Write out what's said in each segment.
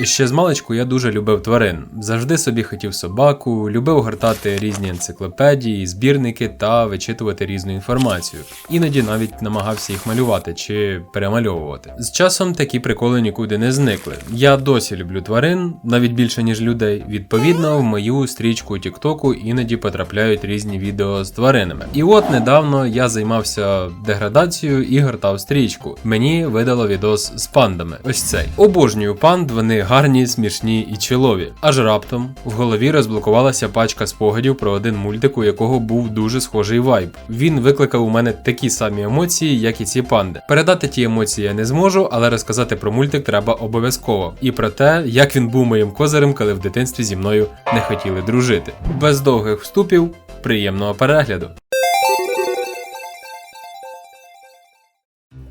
І ще з маличку я дуже любив тварин. Завжди собі хотів собаку, любив гортати різні енциклопедії, збірники та вичитувати різну інформацію. Іноді навіть намагався їх малювати чи перемальовувати. З часом такі приколи нікуди не зникли. Я досі люблю тварин, навіть більше ніж людей. Відповідно, в мою стрічку Тіктоку іноді потрапляють різні відео з тваринами. І от недавно я займався деградацією і гортав стрічку. Мені видало відос з пандами. Ось цей. Обожнюю панд, вони гарні, смішні і чолові. Аж раптом в голові розблокувалася пачка спогадів про один мультик, у якого був дуже схожий вайб. Він викликав у мене такі самі емоції, як і ці панди. Передати ті емоції я не зможу, але розказати про мультик треба обов'язково. І про те, як він був моїм козирем, коли в дитинстві зі мною не хотіли дружити. Без довгих вступів, приємного перегляду.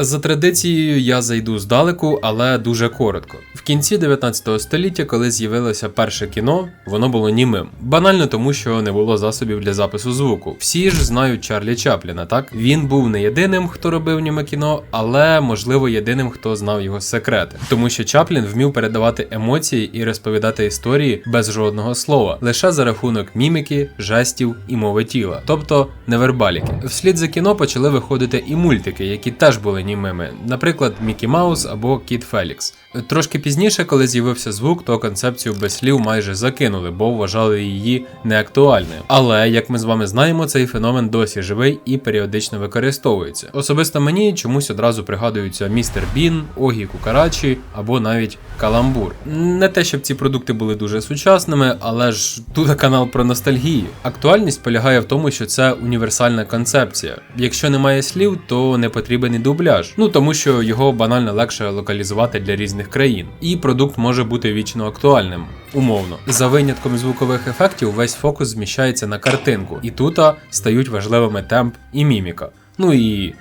За традицією я зайду здалеку, але дуже коротко. В кінці 19 століття, коли з'явилося перше кіно, воно було німим. Банально тому, що не було засобів для запису звуку. Всі ж знають Чарлі Чапліна, так? Він був не єдиним, хто робив німе кіно, але можливо єдиним, хто знав його секрети. Тому що Чаплін вмів передавати емоції і розповідати історії без жодного слова, лише за рахунок міміки, жестів і мови тіла, тобто невербаліки. Вслід за кіно почали виходити і мультики, які теж були німими, наприклад, Мікі Маус або Кіт Фелікс. Трошки пізніше, коли з'явився звук, то концепцію без слів майже закинули, бо вважали її неактуальною. Але як ми з вами знаємо, цей феномен досі живий і періодично використовується. Особисто мені чомусь одразу пригадуються містер Бін, Огі Кукарачі або навіть Каламбур. Не те, щоб ці продукти були дуже сучасними, але ж тут канал про ностальгію. Актуальність полягає в тому, що це універсальна концепція. Якщо немає слів, то не потрібен і дубляж. Ну тому що його банально легше локалізувати для різних країн, і продукт може бути вічно актуальним. Умовно, за винятком звукових ефектів, весь фокус зміщається на картинку, і тут стають важливими темп і міміка. Ну і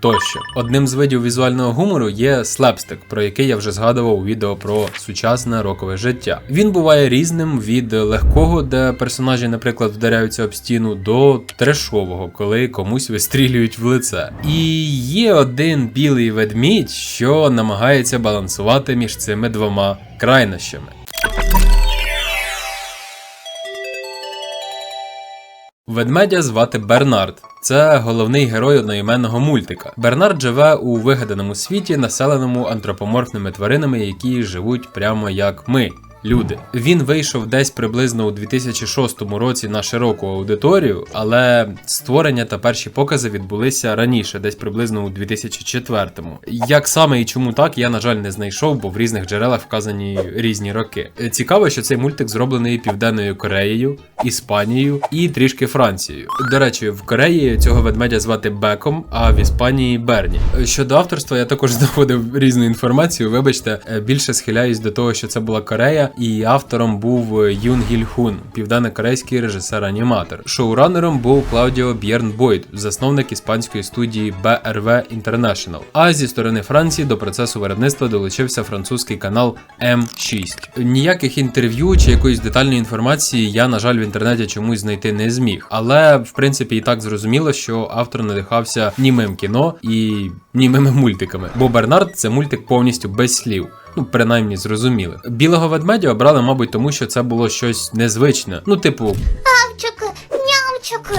тощо. Одним з видів візуального гумору є слепстик, про який я вже згадував у відео про сучасне рокове життя. Він буває різним від легкого, де персонажі, наприклад, вдаряються об стіну, до трешового, коли комусь вистрілюють в лице. І є один білий ведмідь, що намагається балансувати між цими двома крайнощами. Ведмедя звати Бернард. Це головний герой одноіменного мультика. Бернард живе у вигаданому світі, населеному антропоморфними тваринами, які живуть прямо як ми. Люди. Він вийшов десь приблизно у 2006 році на широку аудиторію, але створення та перші покази відбулися раніше, десь приблизно у 2004. Як саме і чому так, я на жаль не знайшов, бо в різних джерелах вказані різні роки. Цікаво, що цей мультик зроблений Південною Кореєю, Іспанією і трішки Францією. До речі, в Кореї цього ведмедя звати Беком, а в Іспанії Берні. Щодо авторства, я також знаходив різну інформацію. Вибачте, е, більше схиляюсь до того, що це була Корея, і автором був Юн Гіль Хун, південно-корейський режисер-аніматор. Шоуранером був Клаудіо Б'єрн Бойд, засновник іспанської студії BRV International. А зі сторони Франції до процесу виробництва долучився французький канал М6. Ніяких інтерв'ю чи якоїсь детальної інформації я, на жаль, в інтернеті чомусь знайти не зміг. Але в принципі і так зрозуміло, що автор надихався німим кіно і німими мультиками. Бо Бернард це мультик повністю без слів. Ну, принаймні зрозуміли. Білого ведмедя обрали, мабуть, тому що це було щось незвичне. Ну, типу,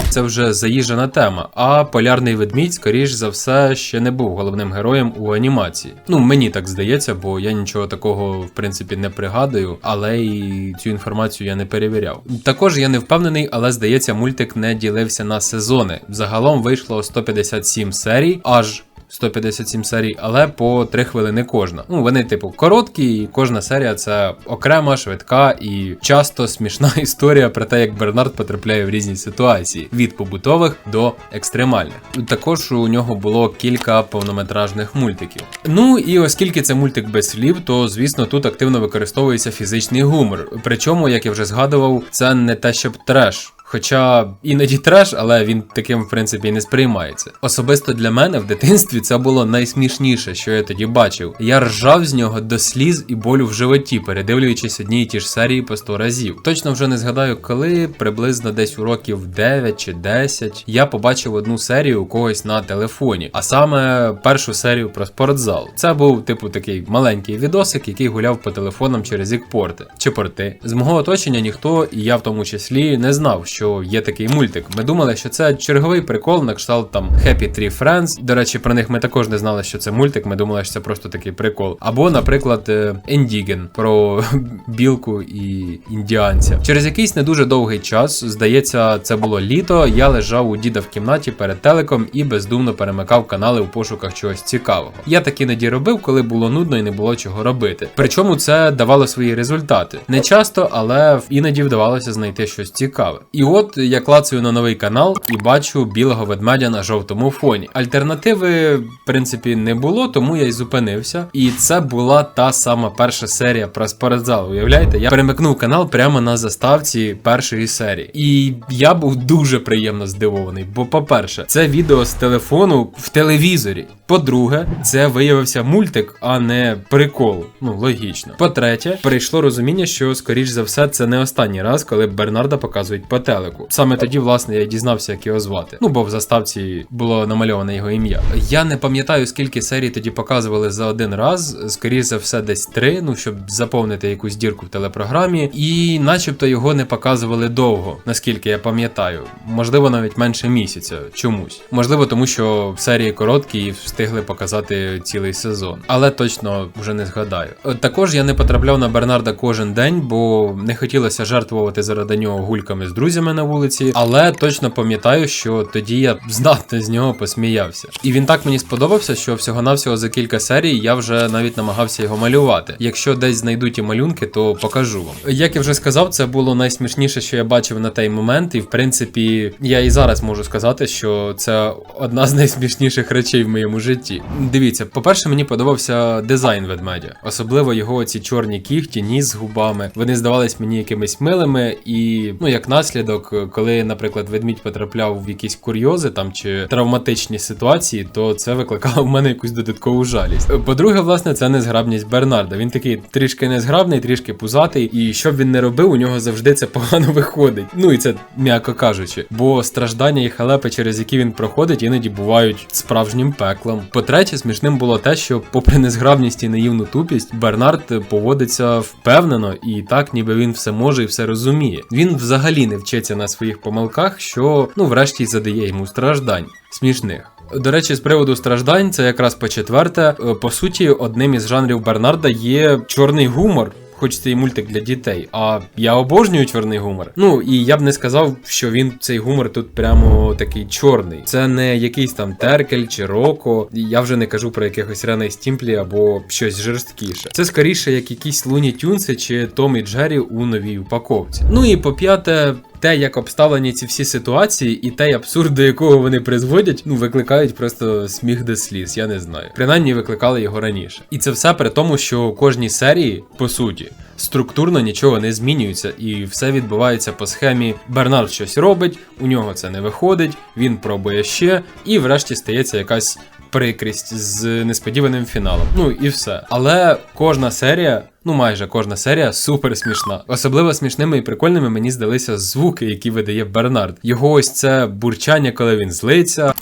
Це вже заїжджена тема. А полярний ведмідь, скоріш за все, ще не був головним героєм у анімації. Ну, мені так здається, бо я нічого такого в принципі не пригадую, але і цю інформацію я не перевіряв. Також я не впевнений, але здається, мультик не ділився на сезони. Загалом вийшло 157 серій, аж 157 серій, але по 3 хвилини кожна. Ну, вони, типу, короткі, і кожна серія це окрема, швидка і часто смішна історія про те, як Бернард потрапляє в різні ситуації від побутових до екстремальних. Також у нього було кілька повнометражних мультиків. Ну і оскільки це мультик без слів, то звісно тут активно використовується фізичний гумор. Причому, як я вже згадував, це не те, щоб треш. Хоча іноді треш, але він таким в принципі і не сприймається. Особисто для мене в дитинстві це було найсмішніше, що я тоді бачив. Я ржав з нього до сліз і болю в животі, передивлюючись одні й ті ж серії по 100 разів. Точно вже не згадаю, коли приблизно десь у років 9 чи 10 я побачив одну серію у когось на телефоні, а саме першу серію про спортзал. Це був типу такий маленький відосик, який гуляв по телефонам через ікпорти чи порти. З мого оточення ніхто, і я в тому числі, не знав, що є такий мультик. Ми думали, що це черговий прикол на кшталт там Happy Tree Friends. До речі, про них ми також не знали, що це мультик. Ми думали, що це просто такий прикол. Або, наприклад, Ендіген про білку і індіанця. Через якийсь не дуже довгий час, здається, це було літо. Я лежав у діда в кімнаті перед телеком і бездумно перемикав канали у пошуках чогось цікавого. Я так іноді робив, коли було нудно і не було чого робити. Причому це давало свої результати. Не часто, але іноді вдавалося знайти щось цікаве. І от я клацаю на новий канал і бачу білого ведмедя на жовтому фоні. Альтернативи, в принципі, не було, тому я й зупинився. І це була та сама перша серія про спортзал. Уявляєте, я перемикнув канал прямо на заставці першої серії. І я був дуже приємно здивований. Бо, по-перше, це відео з телефону в телевізорі. По-друге, це виявився мультик, а не прикол. Ну, логічно. По-третє, прийшло розуміння, що, скоріш за все, це не останній раз, коли Бернарда показують по телеку. Саме тоді, власне, я дізнався, як його звати. Ну, бо в заставці було намальоване його ім'я. Я не пам'ятаю, скільки серій тоді показували за один раз. Скоріш за все, десь три, ну щоб заповнити якусь дірку в телепрограмі. І начебто його не показували довго, наскільки я пам'ятаю. Можливо, навіть менше місяця чомусь. Можливо, тому що серії короткі і встигли показати цілий сезон. Але точно вже не згадаю. Е, Також я не потрапляв на Бернарда кожен день, бо не хотілося жертвувати заради нього гульками з друзями на вулиці. Але точно пам'ятаю, що тоді я знатно з нього посміявся. І він так мені сподобався, що всього-навсього за кілька серій я вже навіть намагався його малювати. Якщо десь знайду ті малюнки, то покажу вам. Як я вже сказав, це було найсмішніше, що я бачив на той момент, і в принципі, я і зараз можу сказати, що це одна з найсмішніших речей в моєму житті. Дивіться, по-перше, мені подобався дизайн ведмедя, особливо його ці чорні кігті, ніс з губами. Вони здавались мені якимись милими, і ну як наслідок, коли, наприклад, ведмідь потрапляв в якісь курйози там чи травматичні ситуації, то це викликало в мене якусь додаткову жалість. По-друге, власне, це незграбність Бернарда. Він такий трішки незграбний, трішки пузатий, і що б він не робив, у нього завжди це погано виходить. Ну і це м'яко кажучи, бо страждання і халепи, через які він проходить, іноді бувають справжнім пеклом. По-третє, смішним було те, що, попри незграбність і наївну тупість, Бернард поводиться впевнено і так, ніби він все може і все розуміє. Він взагалі не вчиться на своїх помилках, що ну врешті задає йому страждань смішних. До речі, з приводу страждань, це якраз по четверте. Е, По суті, одним із жанрів Бернарда є чорний гумор. Хоч це і мультик для дітей, а я обожнюю чорний гумор. Ну і я б не сказав, що він цей гумор тут прямо такий чорний. Це не якийсь там теркель чи роко. Я вже не кажу про якихось Рене Стімплі або щось жорсткіше. Це скоріше як якісь Луні Тюнси чи Том і Джері у новій упаковці. Ну і по п'яте. Те, як обставлені ці всі ситуації, і той абсурд, до якого вони призводять, ну викликають просто сміх до сліз, я не знаю. Принаймні викликали його раніше. І це все при тому, що у кожній серії, по суті, структурно нічого не змінюється, і все відбувається по схемі. Бернард щось робить, у нього це не виходить, він пробує ще, і врешті стається якась прикрість з несподіваним фіналом. Ну і все. Але кожна серія. Ну, майже кожна серія супер смішна. Особливо смішними і прикольними мені здалися звуки, які видає Бернард. Його ось це бурчання, коли він злиться.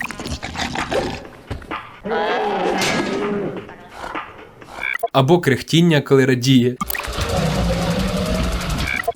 Або крехтіння, коли радіє.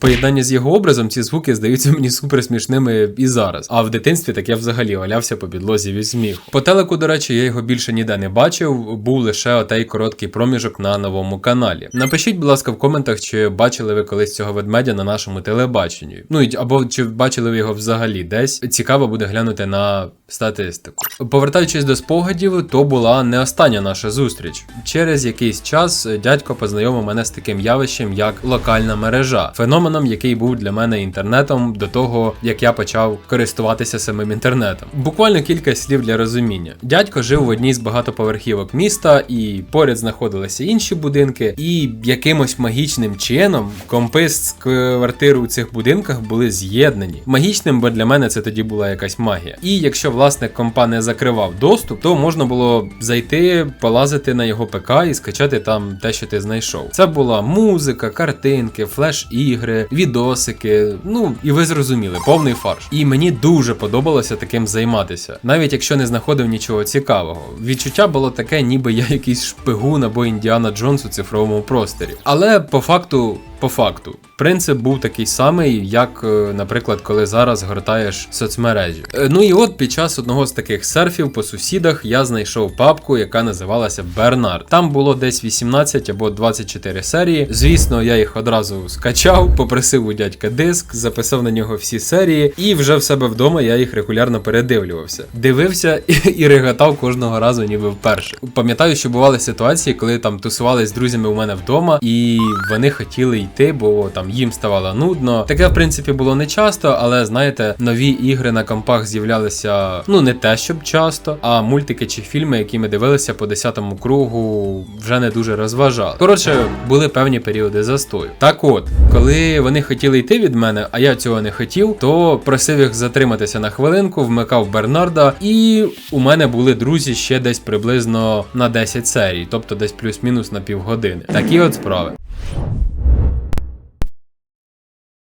Поєднання з його образом ці звуки здаються мені супер смішними і зараз. А в дитинстві так я взагалі валявся по підлозі від сміху. По телеку, до речі, я його більше ніде не бачив, був лише отей короткий проміжок на новому каналі. Напишіть, будь ласка, в коментах, чи бачили ви колись цього ведмедя на нашому телебаченні. Ну або чи бачили ви його взагалі десь. Цікаво буде глянути на статистику. Повертаючись до спогадів, то була не остання наша зустріч. Через якийсь час дядько познайомив мене з таким явищем, як локальна мережа. Феномен телефоном, який був для мене інтернетом до того, як я почав користуватися самим інтернетом. Буквально кілька слів для розуміння. Дядько жив в одній з багатоповерхівок міста, і поряд знаходилися інші будинки, і якимось магічним чином компи з квартир у цих будинках були з'єднані. Магічним, бо для мене це тоді була якась магія. І якщо власник компа не закривав доступ, то можна було зайти, полазити на його ПК і скачати там те, що ти знайшов. Це була музика, картинки, флеш-ігри, відосики. Ну і ви зрозуміли, повний фарш. І мені дуже подобалося таким займатися, навіть якщо не знаходив нічого цікавого. Відчуття було таке, ніби я якийсь шпигун або Індіана Джонс у цифровому просторі. Але по факту. По факту, принцип був такий самий, як, е, наприклад, коли зараз гортаєш соцмережі. Е, Ну і от під час одного з таких серфів по сусідах я знайшов папку, яка називалася Бернард. Там було десь 18 або 24 серії. Звісно, я їх одразу скачав, попросив у дядька диск, записав на нього всі серії, і вже в себе вдома я їх регулярно передивлювався. Дивився і, і реготав кожного разу, ніби вперше. Пам'ятаю, що бували ситуації, коли там тусувались з друзями у мене вдома, і вони хотіли йти, бо там їм ставало нудно. Таке, в принципі, було не часто, але знаєте, нові ігри на компах з'являлися ну не те, щоб часто, а мультики чи фільми, які ми дивилися по 10-му кругу, вже не дуже розважали. Коротше, були певні періоди застою. Так от, коли вони хотіли йти від мене, а я цього не хотів, то просив їх затриматися на хвилинку, вмикав Бернарда, і у мене були друзі ще десь приблизно на 10 серій, тобто десь плюс-мінус на півгодини. Такі от справи.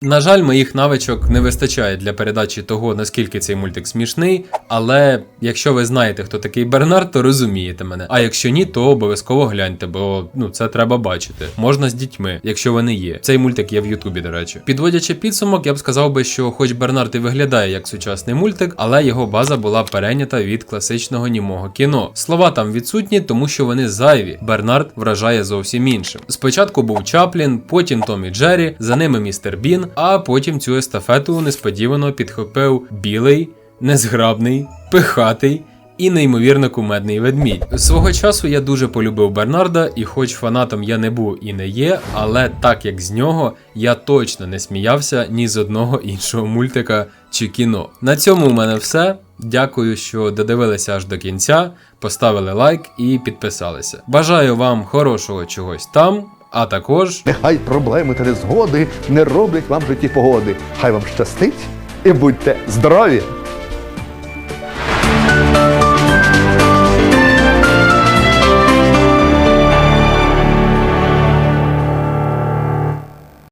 На жаль, моїх навичок не вистачає для передачі того, наскільки цей мультик смішний, але якщо ви знаєте, хто такий Бернард, то розумієте мене. А якщо ні, то обов'язково гляньте, бо ну це треба бачити. Можна з дітьми, якщо вони є. Цей мультик є в Ютубі, до речі. Підводячи підсумок, я б сказав би, що хоч Бернард і виглядає як сучасний мультик, але його база була перейнята від класичного німого кіно. Слова там відсутні, тому що вони зайві. Бернард вражає зовсім іншим. Спочатку був Чаплін, потім Том і Джері, за ними містер Бін, а потім цю естафету несподівано підхопив білий, незграбний, пихатий. І неймовірно кумедний ведмідь. Свого часу я дуже полюбив Бернарда, і хоч фанатом я не був і не є, але так як з нього я точно не сміявся ні з одного іншого мультика чи кіно. На цьому у мене все. Дякую, що додивилися аж до кінця, поставили лайк і підписалися. Бажаю вам хорошого чогось там, а також. Нехай проблеми та незгоди не роблять вам в житті погоди. Хай вам щастить і будьте здорові!